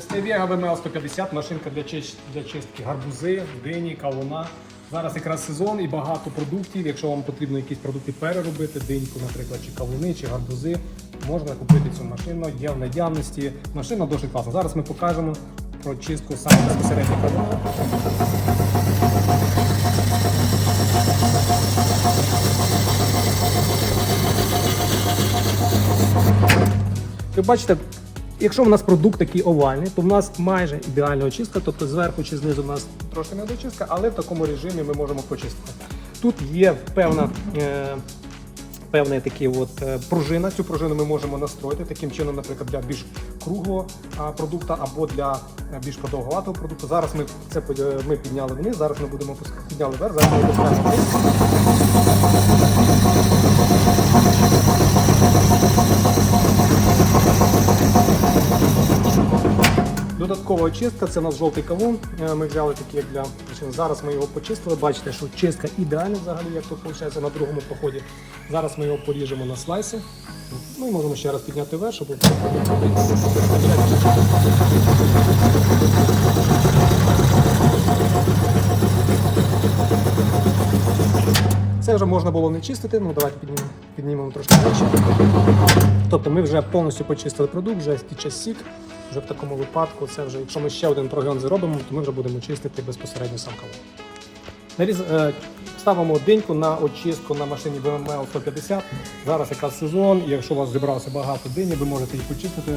Стевіга ВМЛ 150, машинка для, чис- для чистки гарбузи, дині, кавуна. Зараз якраз сезон і багато продуктів. Якщо вам потрібно якісь продукти переробити, диньку, наприклад, чи кавуни, чи гарбузи, можна купити цю машину. Є в наявності. Машина досить класна. Зараз ми покажемо про чистку саме безпосередньо кавуна. Ви бачите, якщо в нас продукт такий овальний, то в нас майже ідеальна очистка, тобто зверху чи знизу в нас трошки не дочистка, але в такому режимі ми можемо почистити. Тут є певна. Е- Певна такі от е, пружина. Цю пружину ми можемо настроїти таким чином, наприклад, для більш круглого продукту або для е, більш продовгуватого продукту. Зараз ми це е, ми підняли вниз. Зараз ми будемо підняли вверх. Зараз ми опускаємо Додаткова очистка це у нас жовтий кавун. Е, Ми взяли як для. Зараз ми його почистили. Бачите, що чистка ідеальна взагалі, як тут виходить на другому проході. Зараз ми його поріжемо на слайси. Ну можемо ще раз підняти вверх, щоб це вже можна було не чистити. Ну давайте піднімемо, піднімемо трошки вище. Тобто ми вже повністю почистили продукт, вже стіче сік. Вже в такому випадку, це вже, якщо ми ще один прогон зробимо, то ми вже будемо чистити безпосередньо сам кавун. Е, ставимо диньку на очистку на машині BMW 150. Зараз якраз сезон, і якщо у вас зібралося багато дині, ви можете їх почистити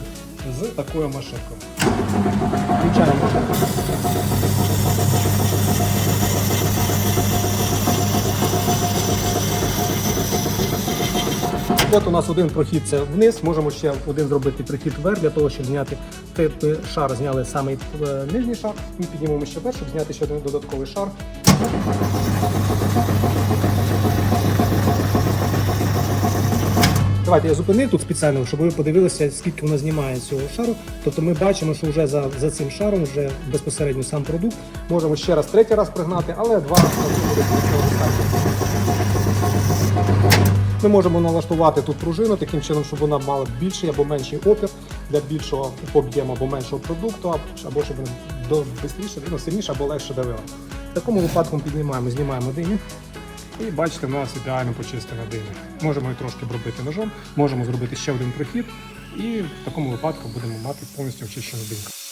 з такою машинкою. Включаємо. От у нас один прохід це вниз, можемо ще один зробити прихід вверх для того, щоб зняти той шар, зняли саме нижній шар, і піднімемо ще вверх, щоб зняти ще один додатковий шар. Давайте я зупинив тут спеціально, щоб ви подивилися, скільки воно знімає цього шару. Тобто ми бачимо, що вже за, за цим шаром вже безпосередньо сам продукт. Можемо ще раз, третій раз пригнати, але два рази буде. Ми можемо налаштувати тут пружину таким чином, щоб вона мала більший або менший опір для більшого об'єму або меншого продукту, або- щоб вона швидше, ну, сильніше або легше давила. В такому випадку ми піднімаємо, знімаємо диню. І бачите, в нас ідеально почистена диня. Можемо її трошки обробити ножом, можемо зробити ще один прихід, і в такому випадку будемо мати повністю очищену диньку.